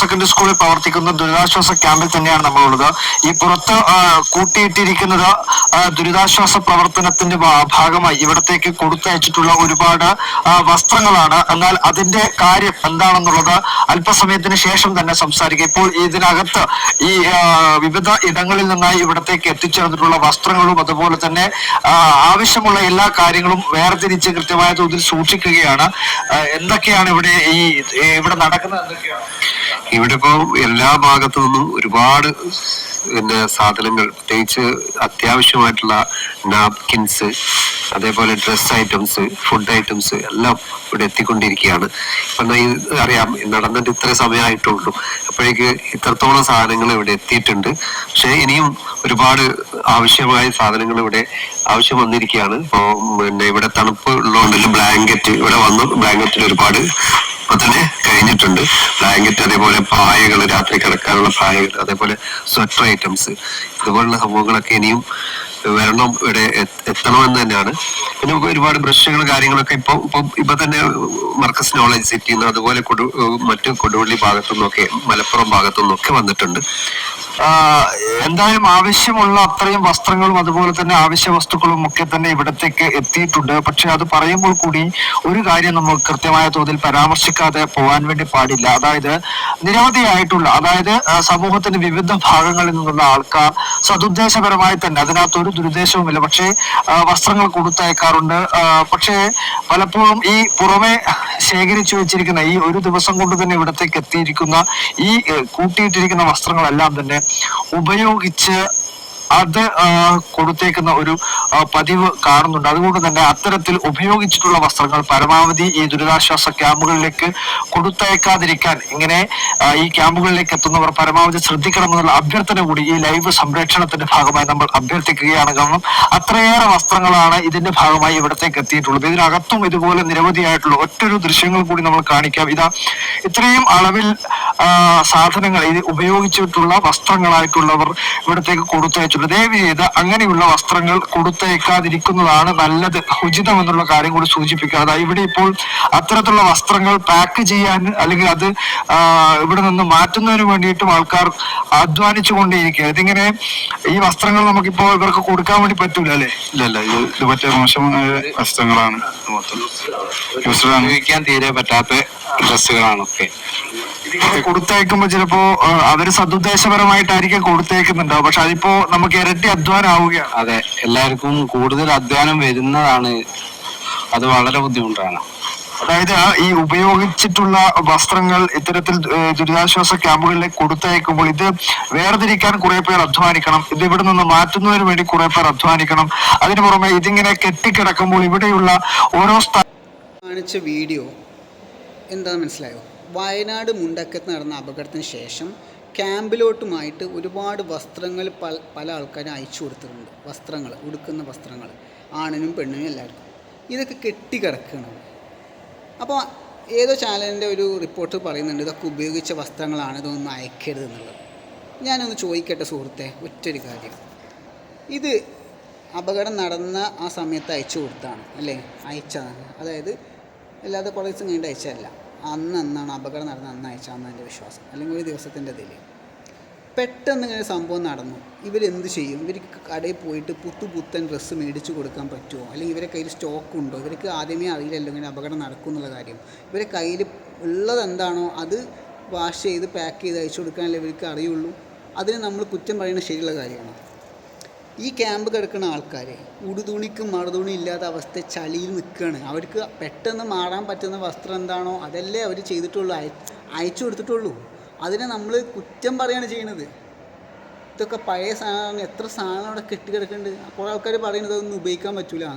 Secondary സ്കൂളിൽ പ്രവർത്തിക്കുന്ന ദുരിതാശ്വാസ ക്യാമ്പിൽ തന്നെയാണ് നമ്മളുള്ളത്. ഈ പുറത്ത് കൂട്ടിയിട്ടിരിക്കുന്നത് ദുരിതാശ്വാസ പ്രവർത്തനത്തിന്റെ ഭാഗമായി ഇവിടത്തേക്ക് കൊടുത്തയച്ചിട്ടുള്ള ഒരുപാട് വസ്ത്രങ്ങളാണ്. എന്നാൽ അതിന്റെ കാര്യം എന്താണെന്നുള്ളത് അല്പസമയത്തിന് ശേഷം തന്നെ സംസാരിക്കും. ഇപ്പോൾ ഇതിനകത്ത് ഈ വിവിധ ഇടങ്ങളിൽ നിന്നായി ഇവിടത്തേക്ക് എത്തിച്ചേർന്നിട്ടുള്ള വസ്ത്രങ്ങളും അതുപോലെ തന്നെ ആവശ്യമുള്ള എല്ലാ കാര്യങ്ങളും വേർതിരിച്ച് കൃത്യമായ തോതിൽ സൂക്ഷിക്കുകയാണ്. എന്തൊക്കെയാണ് ഇവിടെ ഈ ഇവിടെ നടക്കുന്നത് എന്തൊക്കെയാണ്? ഇവിടെ ഇപ്പോ എല്ലാ ഭാഗത്തു നിന്നും ഒരുപാട് പിന്നെ സാധനങ്ങൾ പ്രത്യേകിച്ച് അത്യാവശ്യമായിട്ടുള്ള നാപ്കിൻസ് അതേപോലെ ഡ്രസ് ഐറ്റംസ് ഫുഡ് ഐറ്റംസ് എല്ലാം ഇവിടെ എത്തിക്കൊണ്ടിരിക്കുകയാണ്. ഇപ്പം അറിയാം നടന്നിട്ട് ഇത്ര സമയമായിട്ടുള്ളൂ. അപ്പോഴേക്ക് ഇത്രത്തോളം സാധനങ്ങൾ ഇവിടെ എത്തിയിട്ടുണ്ട്. പക്ഷെ ഇനിയും ഒരുപാട് ആവശ്യമായ സാധനങ്ങൾ ഇവിടെ ആവശ്യം വന്നിരിക്കുകയാണ്. ഇപ്പോൾ പിന്നെ ഇവിടെ തണുപ്പ് ഉള്ളതുകൊണ്ട് ബ്ലാങ്കറ്റ് ഇവിടെ വന്നു. ബ്ലാങ്കറ്റിൽ ഒരുപാട് ഇപ്പൊ തന്നെ കഴിഞ്ഞിട്ടുണ്ട്. ബ്ലാങ്കറ്റ് അതേപോലെ പായകൾ രാത്രി കിടക്കാനുള്ള പായകൾ അതേപോലെ സ്വെറ്റർ ഐറ്റംസ് ഇതുപോലുള്ള സംഭവങ്ങളൊക്കെ ഇനിയും വരണം ഇവിടെ എത്ത- എത്തണമെന്ന് തന്നെയാണ്. പിന്നെ ഒരുപാട് ബ്രഷുകൾ കാര്യങ്ങളൊക്കെ ഇപ്പൊ ഇപ്പൊ ഇപ്പൊ തന്നെ മർക്കസ് നോളജ് സിറ്റിയിൽ നിന്ന് അതുപോലെ കൊടു മറ്റു കൊടുവള്ളി ഭാഗത്തു നിന്നൊക്കെ മലപ്പുറം ഭാഗത്തു നിന്നൊക്കെ വന്നിട്ടുണ്ട്. എന്തായാലും ആവശ്യമുള്ള അത്രയും വസ്ത്രങ്ങളും അതുപോലെ തന്നെ ആവശ്യ വസ്തുക്കളും ഒക്കെ തന്നെ ഇവിടത്തേക്ക് എത്തിയിട്ടുണ്ട്. പക്ഷെ അത് പറയുമ്പോൾ കൂടി ഒരു കാര്യം നമ്മൾ കൃത്യമായ തോതിൽ പരാമർശിക്കാതെ പോകാൻ വേണ്ടി പാടില്ല. അതായത് നിരവധിയായിട്ടുള്ള അതായത് സമൂഹത്തിന്റെ വിവിധ ഭാഗങ്ങളിൽ നിന്നുള്ള ആൾക്കാർ സതുദ്ദേശപരമായി തന്നെ അതിനകത്ത് ഒരു ദുരുദ്ദേശവുമില്ല പക്ഷേ വസ്ത്രങ്ങൾ കൊടുത്തയക്കാറുണ്ട്. പക്ഷേ പലപ്പോഴും ഈ പുറമെ ശേഖരിച്ചു വെച്ചിരിക്കുന്ന ഈ ഒരു ദിവസം കൊണ്ട് തന്നെ ഇവിടത്തേക്ക് എത്തിയിരിക്കുന്ന ഈ കൂട്ടിയിട്ടിരിക്കുന്ന വസ്ത്രങ്ങളെല്ലാം തന്നെ ഉപയോഗിച്ച് അത് കൊടുത്തേക്കുന്ന ഒരു പതിവ് കാണുന്നുണ്ട്. അതുകൊണ്ട് തന്നെ അത്തരത്തിൽ ഉപയോഗിച്ചിട്ടുള്ള വസ്ത്രങ്ങൾ പരമാവധി ഈ ദുരിതാശ്വാസ ക്യാമ്പുകളിലേക്ക് കൊടുത്തയക്കാതിരിക്കാൻ ഇങ്ങനെ ഈ ക്യാമ്പുകളിലേക്ക് എത്തുന്നവർ പരമാവധി ശ്രദ്ധിക്കണമെന്നുള്ള അഭ്യർത്ഥന കൂടി ഈ ലൈവ് സംരക്ഷണത്തിന്റെ ഭാഗമായി നമ്മൾ അഭ്യർത്ഥിക്കുകയാണ്. കാരണം അത്രയേറെ വസ്ത്രങ്ങളാണ് ഇതിന്റെ ഭാഗമായി ഇവിടത്തേക്ക് എത്തിയിട്ടുള്ളത്. ഇതിനകത്തും ഇതുപോലെ നിരവധിയായിട്ടുള്ള ഒറ്റൊരു ദൃശ്യങ്ങൾ കൂടി നമ്മൾ കാണിക്കാം. ഇതാ ഇത്രയും അളവിൽ സാധനങ്ങൾ ഇത് ഉപയോഗിച്ചിട്ടുള്ള വസ്ത്രങ്ങളായിട്ടുള്ളവർ ഇവിടത്തേക്ക് കൊടുത്തയച്ചിട്ടുണ്ട് ദയവ് ചെയ്ത് അങ്ങനെയുള്ള വസ്ത്രങ്ങൾ കൊടുത്തേക്കാതിരിക്കുന്നതാണ് നല്ലത്. ഉചിതം എന്നുള്ള കാര്യം കൂടി സൂചിപ്പിക്കുക അതായത് ഇവിടെ ഇപ്പോൾ അത്തരത്തിലുള്ള വസ്ത്രങ്ങൾ പാക്ക് ചെയ്യാൻ അല്ലെങ്കിൽ അത് ഇവിടെ നിന്ന് മാറ്റുന്നതിന് വേണ്ടിയിട്ടും ആൾക്കാർ അധ്വാനിച്ചു കൊണ്ടേയിരിക്കുക ഇതിങ്ങനെ ഈ വസ്ത്രങ്ങൾ നമുക്കിപ്പോ ഇവർക്ക് കൊടുക്കാൻ വേണ്ടി പറ്റൂല അല്ലേ? ഇല്ല ഇല്ല. ഇത് മറ്റേ മോശമായ വസ്ത്രങ്ങളാണ് അനുഭവിക്കാൻ മൊത്തം തീരെ പറ്റാത്ത ഡ്രസ്സുകളാണ് ഒക്കെ. കൊടുത്തേക്കുമ്പോ ചിലപ്പോ അവർ സതുദ്ദേശപരമായിട്ടായിരിക്കും കൊടുത്തേക്കുന്നുണ്ടാവും പക്ഷെ അതിപ്പോ നമുക്ക് ഇരട്ടി അധ്വാനം ആവുകയാണ് അതെ എല്ലാവർക്കും കൂടുതൽ അധ്വാനം വരുന്നതാണ്. അത് വളരെ ബുദ്ധിമുട്ടാണ്. അതായത് ഈ ഉപയോഗിച്ചിട്ടുള്ള വസ്ത്രങ്ങൾ ഇത്തരത്തിൽ ദുരിതാശ്വാസ ക്യാമ്പുകളിലേക്ക് കൊടുത്തയക്കുമ്പോൾ ഇത് വേർതിരിക്കാൻ കുറെ പേർ അധ്വാനിക്കണം. ഇത് ഇവിടെ നിന്ന് മാറ്റുന്നതിന് വേണ്ടി കുറെ പേർ അധ്വാനിക്കണം. അതിനു പുറമെ ഇതിങ്ങനെ കെട്ടിക്കിടക്കുമ്പോൾ ഇവിടെയുള്ള ഓരോ സ്ഥലം കാണിച്ച വീഡിയോ എന്താ മനസ്സിലായോ? വയനാട് മുണ്ടക്കത്ത് നടന്ന അപകടത്തിന് ശേഷം ക്യാമ്പിലോട്ടുമായിട്ട് ഒരുപാട് വസ്ത്രങ്ങൾ പല പല ആൾക്കാരും അയച്ചു കൊടുത്തിട്ടുണ്ട്. വസ്ത്രങ്ങൾ ഉടുക്കുന്ന വസ്ത്രങ്ങൾ ആണിനും പെണ്ണിനും എല്ലാവർക്കും. ഇതൊക്കെ കെട്ടിക്കിടക്കുകയാണ്. അപ്പോൾ ഏതോ ചാനലിന്റെ ഒരു റിപ്പോർട്ട് പറയുന്നുണ്ട് ഇതൊക്കെ ഉപയോഗിച്ച വസ്ത്രങ്ങളാണ് ഇതൊന്നും അയക്കരുത് എന്നുള്ളത്. ഞാനൊന്ന് ചോദിക്കട്ടെ സുഹൃത്തെ ഒറ്റൊരു കാര്യം. ഇത് അപകടം നടന്ന ആ സമയത്ത് അയച്ചു കൊടുത്താണ് അല്ലേ? അയച്ചതാണ്. അതായത് അല്ലാതെ കുറേ ദിവസം കഴിഞ്ഞിട്ട് അയച്ചതല്ല. അന്ന് അന്നാണ് അപകടം നടന്ന അന്ന് അയച്ചതെന്ന് എന്റെ വിശ്വാസം? അല്ലെങ്കിൽ ഒരു ദിവസത്തിന്റെ ഇതിൽ പെട്ടെന്ന് ഇങ്ങനെ സംഭവം നടന്നു. ഇവരെന്ത് ചെയ്യും? ഇവർക്ക് കടയിൽ പോയിട്ട് പുത്തു പുത്തൻ ഡ്രസ്സ് മേടിച്ച് കൊടുക്കാൻ പറ്റുമോ? അല്ലെങ്കിൽ ഇവരെ കയ്യിൽ സ്റ്റോക്ക് ഉണ്ടോ? ഇവർക്ക് ആദ്യമേ അറിയില്ലല്ലോ ഇങ്ങനെ അപകടം നടക്കും എന്നുള്ള കാര്യം. ഇവരെ കയ്യിൽ ഉള്ളത് എന്താണോ അത് വാഷ് ചെയ്ത് പാക്ക് ചെയ്ത് അയച്ചു കൊടുക്കാനല്ലേ ഇവർക്ക് അറിയുള്ളൂ. അതിന് നമ്മൾ കുറ്റം പറയുന്നത് ശരിയുള്ള കാര്യമാണ്. ഈ ക്യാമ്പ് കിടക്കുന്ന ആൾക്കാർ ഉടുതുണിക്കും മറുതുണി ഇല്ലാത്ത അവസ്ഥ ചളിയിൽ നിൽക്കുകയാണ്. അവർക്ക് പെട്ടെന്ന് മാറാൻ പറ്റുന്ന വസ്ത്രം എന്താണോ അതല്ലേ അവർ ചെയ്തിട്ടുള്ളൂ. അയ അയച്ചു കൊടുത്തിട്ടുള്ളൂ. അതിനെ നമ്മൾ കുറ്റം പറയാണ് ചെയ്യണത്. ഇതൊക്കെ പഴയ സാധനം എത്ര സാധനം അവിടെ കെട്ടിക്കിടക്കുന്നുണ്ട് അപ്പോൾ ആൾക്കാർ പറയുന്നത് അതൊന്നും ഉപയോഗിക്കാൻ പറ്റില്ല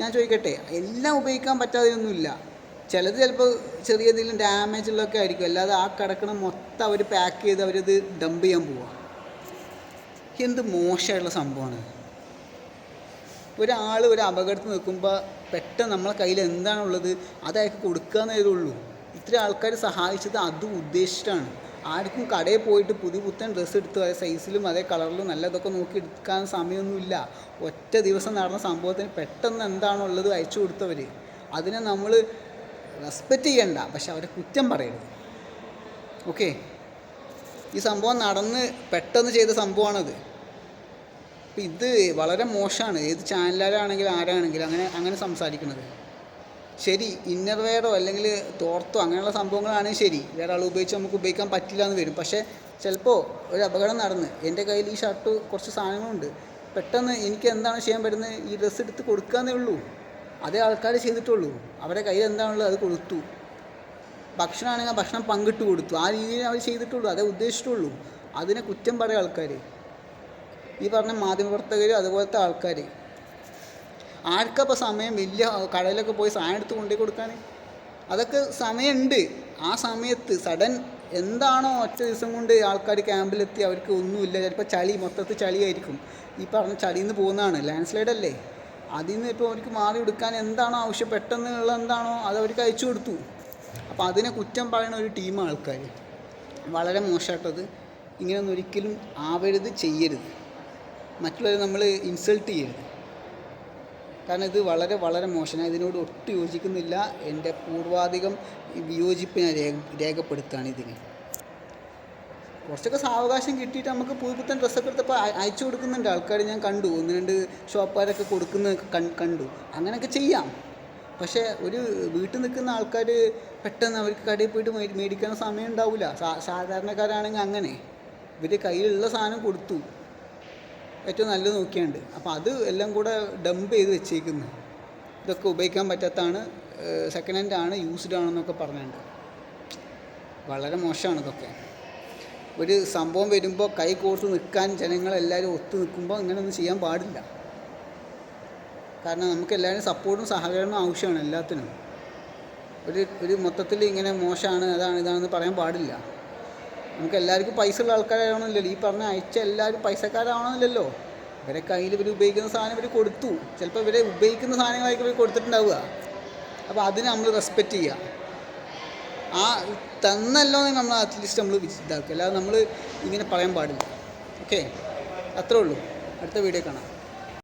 ഞാൻ ചോദിക്കട്ടെ എല്ലാം ഉപയോഗിക്കാൻ പറ്റാതെയൊന്നുമില്ല ചിലത് ചിലപ്പോൾ ചെറിയ എന്തെങ്കിലും ഡാമേജ് ഉള്ളതൊക്കെ ആയിരിക്കും. അല്ലാതെ ആ കിടക്കണ മൊത്തം അവർ പാക്ക് ചെയ്ത് അവരത് ഡംപ് ചെയ്യാൻ പോവുക എന്ത് മോശമായിട്ടുള്ള സംഭവമാണ്? ഒരാൾ ഒരു അപകടത്തിൽ നിൽക്കുമ്പോൾ പെട്ടെന്ന് നമ്മളെ കയ്യിൽ എന്താണുള്ളത് അത് അയാൾക്ക് കൊടുക്കാന്നേ ഉള്ളൂ. ഇത്ര ആൾക്കാർ സഹായിച്ചത് അതും ഉദ്ദേശിച്ചിട്ടാണ്. ആർക്കും കടയിൽ പോയിട്ട് പുതിയ പുത്തൻ ഡ്രസ്സ് എടുത്ത് അതേ സൈസിലും അതേ കളറിലും നല്ല ഇതൊക്കെ നോക്കി എടുക്കാൻ സമയമൊന്നുമില്ല. ഒറ്റ ദിവസം നടന്ന സംഭവത്തിന് പെട്ടെന്ന് എന്താണോ ഉള്ളത് അയച്ചു കൊടുത്തവർ അതിനെ നമ്മൾ റെസ്പെക്റ്റ് ചെയ്യണ്ട. പക്ഷെ അവരെ കുറ്റം പറയരുത്. ഓക്കെ ഈ സംഭവം നടന്ന് പെട്ടെന്ന് ചെയ്ത സംഭവമാണത്. അപ്പം ഇത് വളരെ മോശമാണ്. ഏത് ചാനലുകാരാണെങ്കിലും ആരാണെങ്കിലും അങ്ങനെ അങ്ങനെ സംസാരിക്കുന്നത് ശരി ഇന്നർ വെയറോ അല്ലെങ്കിൽ തോർത്തോ അങ്ങനെയുള്ള സംഭവങ്ങളാണെങ്കിൽ ശരി. വേറെ ആൾ ഉപയോഗിച്ച് നമുക്ക് ഉപയോഗിക്കാൻ പറ്റില്ല എന്ന് വരും. പക്ഷേ ചിലപ്പോൾ ഒരു അപകടം നടന്ന് എന്റെ കയ്യിൽ ഈ ഷർട്ട് കുറച്ച് സാധനങ്ങളുണ്ട്. പെട്ടെന്ന് എനിക്ക് എന്താണ് ചെയ്യാൻ പറ്റുന്നത്? ഈ ഡ്രസ്സ് എടുത്ത് കൊടുക്കാന്നേ ഉള്ളൂ. അതേ ആൾക്കാർ ചെയ്തിട്ടുള്ളൂ. അവരുടെ കയ്യിൽ എന്താണുള്ളത് അത് കൊടുത്തു. ഭക്ഷണമാണെങ്കിൽ ഭക്ഷണം പങ്കിട്ട് കൊടുത്തു. ആ രീതിയിൽ അവർ ചെയ്തിട്ടുള്ളൂ. അതേ ഉദ്ദേശിച്ചിട്ടുള്ളൂ. അതിനെ കുറ്റം പറയും ആൾക്കാർ ഈ പറഞ്ഞ മാധ്യമപ്രവർത്തകർ അതുപോലത്തെ ആൾക്കാർ ആർക്കപ്പോൾ സമയം വലിയ കടയിലൊക്കെ പോയി സാധനം എടുത്ത് കൊണ്ടു കൊടുക്കാൻ അതൊക്കെ സമയമുണ്ട്. ആ സമയത്ത് സഡൻ എന്താണോ ഒറ്റ ദിവസം കൊണ്ട് ആൾക്കാർ ക്യാമ്പിലെത്തി അവർക്ക് ഒന്നുമില്ല. ചിലപ്പോൾ ചളി മൊത്തത്തിൽ ചളിയായിരിക്കും. ഈ പറഞ്ഞ ചളിയിൽ നിന്ന് പോകുന്നതാണ്. ലാൻഡ് സ്ലൈഡ് അല്ലേ? അതിൽ നിന്ന് ഇപ്പോൾ അവർക്ക് മാറി എടുക്കാൻ എന്താണോ ആവശ്യം? പെട്ടെന്നുള്ള എന്താണോ അത് അവർക്ക് അയച്ചു കൊടുത്തു. അപ്പോൾ അതിനെ കുറ്റം പറയുന്ന ഒരു ടീം ആൾക്കാർ വളരെ മോശമായിട്ടത് ഇങ്ങനെയൊന്നും ഒരിക്കലും ആവരുത് ചെയ്യരുത്. മറ്റുള്ളവരെ നമ്മൾ ഇൻസൾട്ട് ചെയ്യരുത്. കാരണം ഇത് വളരെ വളരെ മോശമാണ് ഇതിനോട് ഒട്ടും യോജിക്കുന്നില്ല. എന്റെ പൂർവാധികം വിയോജിപ്പ് ഞാൻ രേഖ രേഖപ്പെടുത്തുകയാണ് ഇതിന്. കുറച്ചൊക്കെ സാവകാശം കിട്ടിയിട്ട് നമുക്ക് പുതിയ പുത്തൻ ഡ്രസ്സൊക്കെ എടുത്തപ്പോൾ അയ- അയച്ചു കൊടുക്കുന്നുണ്ട്. ആൾക്കാർ ഞാൻ കണ്ടു. ഒന്ന് രണ്ട് ഷോപ്പുകാരൊക്കെ കൊടുക്കുന്നത് കണ്ടു. അങ്ങനെയൊക്കെ ചെയ്യാം. പക്ഷേ ഒരു വീട്ടിൽ നിൽക്കുന്ന ആൾക്കാർ പെട്ടെന്ന് അവർക്ക് കടയിൽ പോയിട്ട് മേടി മേടിക്കാൻ സമയം ഉണ്ടാവില്ല. സാധാരണക്കാരാണെങ്കിൽ അങ്ങനെ. ഇവർ കയ്യിലുള്ള സാധനം കൊടുത്തു. ഏറ്റവും നല്ലത് നോക്കിയാണ്ട്. അപ്പോൾ അത് എല്ലാം കൂടെ ഡംപ് ചെയ്ത് വെച്ചേക്കുന്നു. ഇതൊക്കെ ഉപയോഗിക്കാൻ പറ്റാത്തതാണ് സെക്കൻഡ് ഹാൻഡ് ആണ് യൂസ്ഡ് ആണെന്നൊക്കെ പറഞ്ഞുണ്ട് വളരെ മോശമാണ് ഇതൊക്കെ. ഒരു സംഭവം വരുമ്പോൾ കൈ കോർത്ത് നിൽക്കാൻ ജനങ്ങളെല്ലാവരും ഒത്തു നിൽക്കുമ്പോൾ ഇങ്ങനെയൊന്നും ചെയ്യാൻ പാടില്ല. കാരണം നമുക്ക് എല്ലാവരും സപ്പോർട്ടും സഹകരണവും ആവശ്യമാണ് എല്ലാത്തിനും. ഒരു ഒരു മൊത്തത്തിൽ ഇങ്ങനെ മോശമാണ് അതാണ് ഇതാണെന്ന് പറയാൻ പാടില്ല. നമുക്ക് എല്ലാവർക്കും പൈസ ഉള്ള ആൾക്കാരാവണമെന്നില്ലല്ലോ ഈ പറഞ്ഞ അയച്ച എല്ലാവരും പൈസക്കാരാവണമെന്നില്ലല്ലോ ഇവരെ കയ്യിൽ ഇവർ ഉപയോഗിക്കുന്ന സാധനം ഇവർ കൊടുത്തു. ചിലപ്പോൾ ഇവരെ ഉപയോഗിക്കുന്ന സാധനങ്ങളായിരിക്കും ഇവർ കൊടുത്തിട്ടുണ്ടാവുക. അപ്പോൾ അതിന് നമ്മൾ റെസ്പെക്റ്റ് ചെയ്യുക. ആ തന്നല്ലോ നമ്മൾ അറ്റ്ലീസ്റ്റ് നമ്മൾ ഇതാക്കുക. അല്ലാതെ നമ്മൾ ഇങ്ങനെ പറയാൻ പാടില്ല. ഓക്കെ അത്രേ ഉള്ളൂ. അടുത്ത വീഡിയോ കാണാം.